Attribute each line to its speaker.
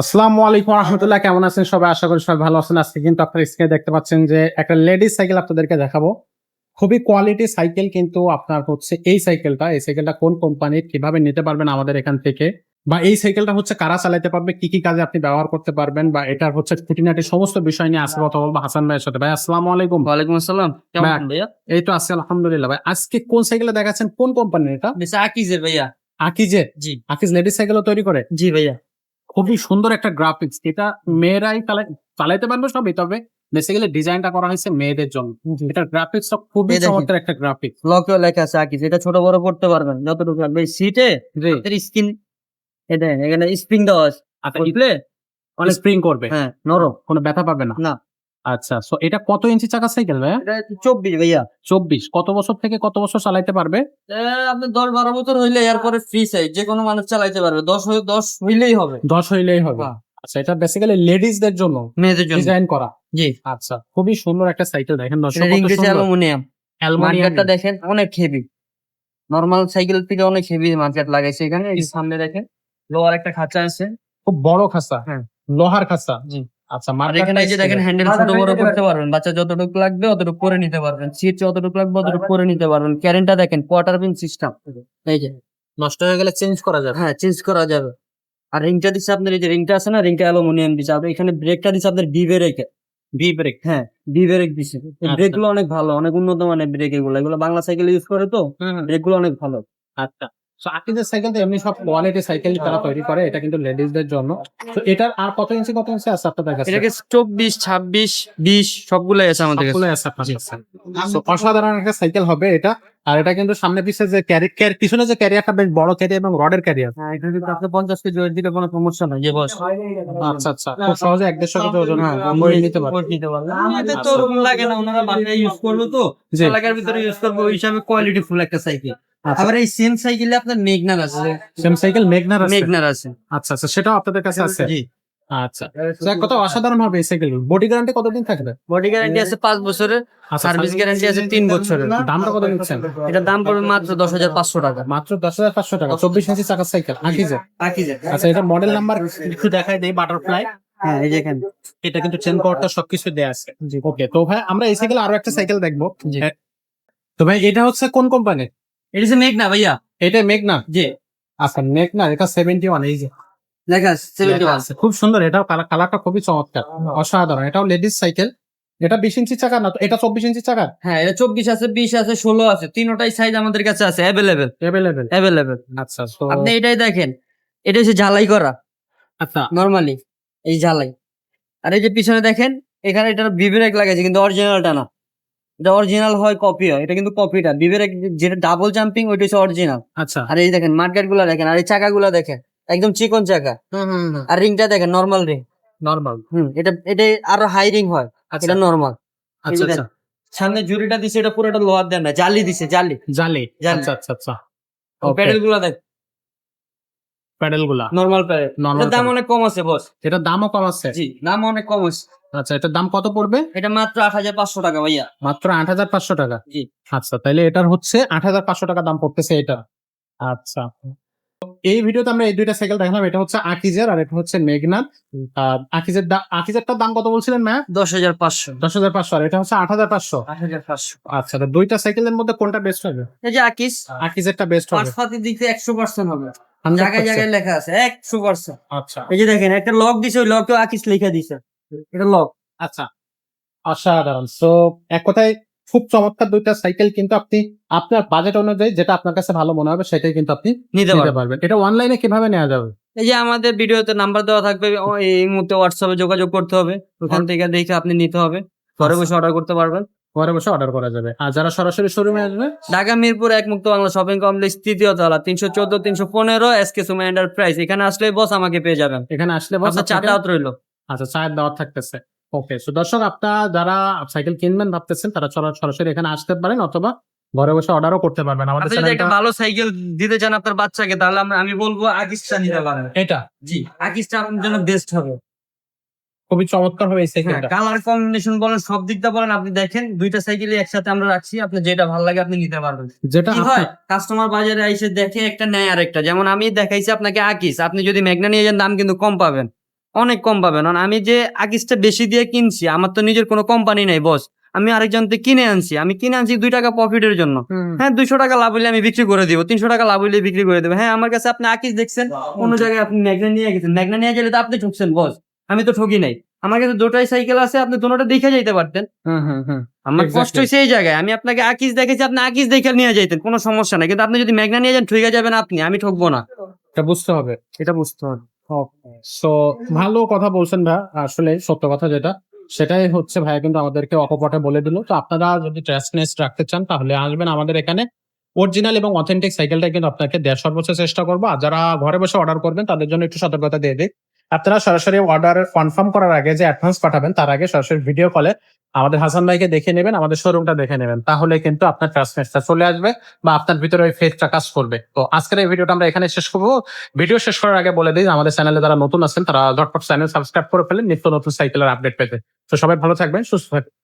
Speaker 1: আসসালামু আলাইকুম রহমতুল্লাহ কেমন আছেন সবাই? আশা করি সবাই ভালো আছেন। আজকে কিন্তু আপনারা স্ক্রিনে দেখতে পাচ্ছেন যে একটা লেডিস সাইকেল আপনাদেরকে দেখাবো। খুবই কোয়ালিটি সাইকেল কিন্তু আপনার হচ্ছে এই সাইকেলটা এই সাইকেলটা কোন কোম্পানির কীভাবে নিতে পারবেন আমাদের এখান থেকে? বা এই সাইকেলটা হচ্ছে কারা চালাতে পারবে? কি কি কাজে আপনি ব্যবহার করতে পারবেন? বা এটার হচ্ছে খুঁটিনাটি সমস্ত বিষয় নিয়ে আজকে কথা বলব হাসান ভাইয়ের সাথে। ভাই আসসালামু আলাইকুম।
Speaker 2: ওয়ালাইকুম আসসালাম। কেমন
Speaker 1: ভাইয়া। এই তো আছি আলহামদুলিল্লাহ। ভাই আজকে কোন সাইকেলটা দেখাচ্ছেন? কোন কোম্পানির এটা?
Speaker 2: আকিজের ভাইয়া।
Speaker 1: আকিজে
Speaker 2: জি।
Speaker 1: আকিজ লেডিস সাইকেলও তৈরি করে?
Speaker 2: জি ভাইয়া।
Speaker 1: খুবই সুন্দর একটা গ্রাফিক্স এটা মেয়েরাই চালাই- চালাইতে পারবে সবই তবে বেসিক্যালি ডিজাইনটা করা হয়েছে মেয়েদের জন্য। এটা গ্রাফিক্সটা খুবই
Speaker 2: এই
Speaker 1: চমৎকার একটা গ্রাফিক্স
Speaker 2: লকেও লেখা আছে আকিজ এটা ছোট বড় করতে পারবেন যতটুকু লাগবে। সিটে স্কিন এটা এখানে স্প্রিং দেওয়া আছে। উঠলে
Speaker 1: অনেক স্প্রিং করবে।
Speaker 2: হ্যাঁ নরম।
Speaker 1: কোনো ব্যথা পাবে না।
Speaker 2: না।
Speaker 1: আচ্ছা সো এটা কত ইঞ্চি চাকা সাইকেল ভাই
Speaker 2: এটা চব্বিশ ভাইয়া।
Speaker 1: চব্বিশ। কত বছর থেকে কত বছর চালাইতে পারবে?
Speaker 2: আপনি দশ বারো বছর হইলে এরপরে ফ্রি সাইজ যে কোনো মানুষ চালাইতে পারবে। দশ দশ হইলেই হবে।
Speaker 1: দশ হইলেই হবে।
Speaker 2: হ্যাঁ।
Speaker 1: আচ্ছা এটা বেসিক্যালি লেডিসদের জন্য
Speaker 2: মেয়েদের জন্য।
Speaker 1: ডিজাইন করা।
Speaker 2: জি।
Speaker 1: আচ্ছা খুবই সুন্দর একটা সাইকেল দেখেন দর্শক
Speaker 2: অ্যালুমিনিয়াম।
Speaker 1: অ্যালুমিনিয়াম।
Speaker 2: মার্কেটটা দেখেন অনেক হেভি নর্মাল সাইকেল থেকে অনেক হেভি মার্কেট লাগাইছে এখানে। সামনে দেখেন লোয়ার একটা খাঁচা আছে।
Speaker 1: খুব বড় খাসা
Speaker 2: হ্যাঁ।
Speaker 1: লোহার খাসা
Speaker 2: জি।
Speaker 1: আচ্ছা
Speaker 2: আর
Speaker 1: মার্কেটটা
Speaker 2: এখানে এই যে দেখেন হ্যান্ডেল ছোট বড় করতে পারবেন? বাচ্চা যতটুকু লাগবে অতটুকু করে নিতে পারবেন। সিট যতটুকু লাগবে অতটুকু করে নিতে পারবেন। ক্যারেন্টটা দেখেন কোয়ার্টার পিন সিস্টেম এই যে
Speaker 1: নষ্ট হয়ে গেলে চেঞ্জ করা যাবে।
Speaker 2: হ্যাঁ চেঞ্জ করা যাবে। আর রিংটা দিচ্ছে আপনার এই যে রিংটা আছে না রিংটা অ্যালুমিনিয়াম দিচ্ছে। আর এখানে ব্রেকটা দিচ্ছে আপনার বি ব্রেক
Speaker 1: বি ব্রেক
Speaker 2: হ্যাঁ বি ব্রেক দিচ্ছে
Speaker 1: আচ্ছা।
Speaker 2: ব্রেকগুলো অনেক ভালো অনেক উন্নত মানের ব্রেক এগুলো এগুলো বাংলা সাইকেল ইউজ করে তো ব্রেকগুলো অনেক ভালো।
Speaker 1: আচ্ছা। সো আকিজের সাইকেল তো এমনি সব কোয়ালিটি সাইকেল তারা তৈরি করে এটা কিন্তু লেডিসদের জন্য। তো এটার আর কত ইঞ্চি কত ইঞ্চি আছে আপনাদের কাছে?
Speaker 2: এটাকে চব্বিশ ছাব্বিশ বিশ সবগুলাই আছে আমাদের কাছে।
Speaker 1: সবগুলোই আছে আপনার কাছে। অসাধারণ একটা সাইকেল হবে এটা। আর এটা কিন্তু সামনে পিছে যে ক্যারি পিছনে যে ক্যারিয়ারটা বেশ বড় ক্যারিয়ার এবং রডের ক্যারিয়ার
Speaker 2: হ্যাঁ এটা কিন্তু আপনি পঞ্চাশ কেজি ওয়েট দিলে কোনো সমস্যা নাই যে বস
Speaker 1: আচ্ছা আচ্ছা। খুব সহজে এক দেড়শো কেজি ওজন
Speaker 2: হ্যাঁ,
Speaker 1: বই নিতে পারে
Speaker 2: ওয়েট নিতে পারবে। আমাদের তো ওরকম লাগে না ওনারা বাসায় ইউজ করবে তো। এলাকার ভিতরে ইউজ করবে ওই হিসাবে কোয়ালিটি ফুল একটা সাইকেল
Speaker 1: আচ্ছা।
Speaker 2: আবার এই সেম সাইকেলে আপনার মেঘনার আছে।
Speaker 1: সেম সাইকেল মেঘনার আছে।
Speaker 2: মেঘনার আছে।
Speaker 1: আচ্ছা আচ্ছা সেটাও আপনাদের কাছে আছে?
Speaker 2: জি।
Speaker 1: আচ্ছা। তো এক অসাধারণ হবে এই সাইকেল বডি গ্যারান্টি কতদিন থাকবে?
Speaker 2: বডি গ্যারান্টি আছে পাঁচ বছরের
Speaker 1: আচ্ছা,
Speaker 2: সার্ভিস গ্যারান্টি আছে তিন বছরের।
Speaker 1: দামটা কত নিচ্ছেন
Speaker 2: এটার দাম পড়বে মাত্র দশ হাজার পাঁচশো টাকা।
Speaker 1: মাত্র দশ হাজার পাঁচশো টাকা। চব্বিশ ইঞ্চি চাকার সাইকেল আকিজে
Speaker 2: পাখিজের
Speaker 1: আচ্ছা এটা মডেল নাম্বার একটু দেখাই দেই বাটারফ্লাই
Speaker 2: হ্যাঁ এই যে
Speaker 1: এটা কিন্তু চেন পাওয়ারটা সবকিছু দেয়া আছে। ওকে তো ভাই আমরা এই সাইকেল আরও একটা সাইকেল দেখব।
Speaker 2: জি।
Speaker 1: তো ভাই এটা হচ্ছে কোন কোম্পানি
Speaker 2: এটা হচ্ছে মেঘনা ভাইয়া
Speaker 1: এটা মেঘনা
Speaker 2: জি
Speaker 1: আচ্ছা মেঘনা এটা সেভেন্টি ওয়ান এই যে।
Speaker 2: লেখা সেভেন্টি
Speaker 1: লেখা খুব সুন্দর এটাও কালার কালারটা খুবই চমৎকার। অসাধারণ। এটাও লেডিস সাইকেল এটা বিশ ইঞ্চি চাকা না? এটা চব্বিশ ইঞ্চি চাকা?
Speaker 2: হ্যাঁ এটা চব্বিশ আছে বিশ আছে ষোলো আছে। তিনোটাই সাইজ আমাদের কাছে আছে অ্যাভেলেবেল
Speaker 1: অ্যাভেলেবেল
Speaker 2: অ্যাভেলেবেল
Speaker 1: আচ্ছা
Speaker 2: আপনি এটাই দেখেন। এটা হচ্ছে ঝালাই করা।
Speaker 1: আচ্ছা।
Speaker 2: নরমালি এই ঝালাই। আর এই যে পিছনে দেখেন এখানে এটা বিবেরেক লাগাইছে কিন্তু অরিজিনালটা না। এটা অরিজিনাল হয় কপি হয় এটা কিন্তু কপিটা বিবেরেক যেটা ডাবল জাম্পিং ওইটা হচ্ছে অরিজিনাল
Speaker 1: আচ্ছা।
Speaker 2: আর এই দেখেন মার্কেটগুলা দেখেন আর এই চাকা গুলা দেখেন একদম চিকন চাকা। আর রিংটা দেখেন নর্মাল রিং
Speaker 1: নর্মাল
Speaker 2: হুম এটা এটা আরও হাই রিং হয়
Speaker 1: আচ্ছা।
Speaker 2: এটা নর্মাল
Speaker 1: আচ্ছা আচ্ছা।
Speaker 2: সামনে জুড়িটা দিছে এটা পুরোটা লোহার দেন না জালি দিছে জালি।
Speaker 1: জালি। আচ্ছা আচ্ছা আচ্ছা।
Speaker 2: প্যাডেলগুলা দেখ।
Speaker 1: প্যাডেলগুলা
Speaker 2: নর্মাল প্যাডেল
Speaker 1: নর্মাল
Speaker 2: দাম অনেক কম আছে বস
Speaker 1: এটার দামও কম আছে।
Speaker 2: জি দাম অনেক কম আছে।
Speaker 1: আচ্ছা এটার দাম কত পড়বে?
Speaker 2: এটা মাত্র আট হাজার পাঁচশো টাকা ভাইয়া।
Speaker 1: মাত্র আট হাজার পাঁচশো টাকা?
Speaker 2: জি।
Speaker 1: আচ্ছা তাহলে এটার হচ্ছে আট হাজার পাঁচশো টাকা দাম পড়তেছে এটা। আচ্ছা। এই ভিডিওতে আমরা এই দুইটা সাইকেল দেখলাম এটা হচ্ছে আকিজের আর এটা হচ্ছে মেঘনাথ আহ, আকিজের আকিজেরটার দাম কত বলছিলেন ম্যা
Speaker 2: দশ হাজার পাঁচশো।
Speaker 1: দশ হাজার পাঁচশো আর এটা হচ্ছে আট হাজার পাঁচশো।
Speaker 2: আট হাজার পাঁচশো।
Speaker 1: আচ্ছা তো দুইটা সাইকেলের মধ্যে কোনটা বেস্ট হবে?
Speaker 2: এই যে আকিস
Speaker 1: আকিজেরটা বেস্ট হবে।
Speaker 2: পাঁচপাতির দিক থেকে একশো পার্সেন্ট হবে। জায়গায় জায়গায় লেখা আছে একশো পার্সেন্ট
Speaker 1: আচ্ছা।
Speaker 2: এই যে দেখেন একটা লক দিছে ওই লকটা আকিস লেখা দিছে। এটা লক
Speaker 1: আচ্ছা অসাধারণ। সো এক কথায় খুব চমৎকার দুইটা সাইকেল কিন্তু আপনি আপনার বাজেট অনুযায়ী যেটা আপনার কাছে ভালো মনে হবে সেটাই কিন্তু আপনি
Speaker 2: নিতে পারবেন।
Speaker 1: এটা অনলাইনে কীভাবে নেওয়া যাবে?
Speaker 2: এই যে আমাদের ভিডিওতে নাম্বার দেওয়া থাকবে এই মুহূর্তে হোয়াটসঅ্যাপে যোগাযোগ করতে হবে। ওখান থেকে দেখে আপনি নিতে হবে। ঘরে বসে অর্ডার করতে পারবেন।
Speaker 1: ঘরে বসে অর্ডার করা যাবে। আর যারা সরাসরি শোরুমে আসবে?
Speaker 2: ঢাকা মিরপুর এক মুক্ত বাংলা শপিং কমপ্লেক্স তৃতীয় তলা তিনশো চোদ্দ তিনশো পনেরো এস কে সুমা এন্টারপ্রাইজ এখানে আসলে বস আমাকে পেয়ে যাবেন।
Speaker 1: এখানে আসলে বস
Speaker 2: চারটা রইল।
Speaker 1: আচ্ছা চায়ের দাওয়াত থাকতেছে। ওকে তো দর্শক আপনারা যারা সাইকেল কিনবেন ভাবতেছেন তারা সরা- সরাসরি এখানে আসতে পারেন অথবা ঘরে বসে অর্ডারও করতে পারবেন। আমাদের
Speaker 2: যদি একটা ভালো সাইকেল দিতে চান আপনার বাচ্চাকে তাহলে আমরা- আমি বলব আকিসটা নিতে পারেন।
Speaker 1: এটা?
Speaker 2: জি আকিসটা আপনার জন্য বেস্ট হবে।
Speaker 1: খুবই চমৎকার হবে এই সাইকেলটা
Speaker 2: কালার কম্বিনেশন বলেন সব দিকটা বলেন আপনি দেখেন দুইটা সাইকেলই একসাথে আমরা রাখছি আপনি যেটা ভালো লাগে আপনি নিতে পারবেন।
Speaker 1: যেটা
Speaker 2: হয় কাস্টমার বাজারে এসে দেখে একটা নেয় আরেকটা। যেমন আমি দেখাইছি আপনাকে আকিস আপনি যদি ম্যাগনা নিয়ে যান দাম কিন্তু কম পাবেন। অনেক কম পাবেন। আমি যে আকিসটা বেশি দিয়ে কিনছি আমার তো নিজের কোনো কোম্পানি নাই বস আমি আরেকজন কিনে আনছি। আমি কিনে আনছি দুই টাকা প্রফিটের জন্য। হ্যাঁ দুইশো টাকা লাভ হইলে আমি বিক্রি করে দিব। তিনশো টাকা লাভ হইলে বিক্রি করে দেবো। হ্যাঁ আমার কাছে আপনি আকিস দেখছেন অন্য জায়গায় আপনি ম্যাগনা নিয়ে গেছেন। ম্যাগনা নিয়ে গেলে তো আপনি ঠকছেন বস আমি তো ঠকি নাই। আমার কাছে দুটাই সাইকেল আছে আপনি দুটোটা দেখে যাইতে পারতেন। আমার কষ্ট হয়েছে এই জায়গায়। আমি আপনাকে আকিস দেখেছি আপনি আকিস দেখে নিয়ে যাইতেন কোনো সমস্যা নাই। কিন্তু আপনি যদি ম্যাগনা নিয়ে যান ঠুইকা যাবেন আপনি। আমি ঠকবো না।
Speaker 1: এটা বুঝতে হবে।
Speaker 2: এটা বুঝতে হবে।
Speaker 1: সো ভালো কথা বলছেন ভাই, আসলে সত্য কথা যেটা। সেটাই হচ্ছে ভাই কিন্তু আমাদেরকে অকপটে বলে দিল। তো আপনারা যদি ট্রাস্টনেস রাখতে চান, তাহলে আসবেন আমাদের এখানে। অরিজিনাল এবং অথেন্টিক সাইকেলটা কিন্তু আপনাকে দেওয়ার সর্বোচ্চ চেষ্টা করব। আর যারা ঘরে বসে অর্ডার করবেন, তাদের জন্য একটু সতর্কতা দিয়ে দিই। আপনারা সরাসরি অর্ডার কনফার্ম করার আগে যে অ্যাডভান্স পাঠাবেন, তার আগে সরাসরি ভিডিও কলে আমাদের হাসান ভাইকে দেখে নেবেন, আমাদের শোরুমটা দেখে নেবেন। তাহলে কিন্তু আপনার ট্রান্সফারটা চলে আসবে বা আপনার ভিতরে ওই ফেসটা কাজ করবে। তো আজকের এই ভিডিওটা আমরা এখানে শেষ করব। ভিডিও শেষ করার আগে বলে দিই, আমাদের চ্যানেলে যারা নতুন আছেন, তারা ঝটপট চ্যানেল সাবস্ক্রাইব করে ফেলেন, নিত্য নতুন সাইকেলের আপডেট পেতে। তো সবাই ভালো থাকবেন, সুস্থ থাকবেন।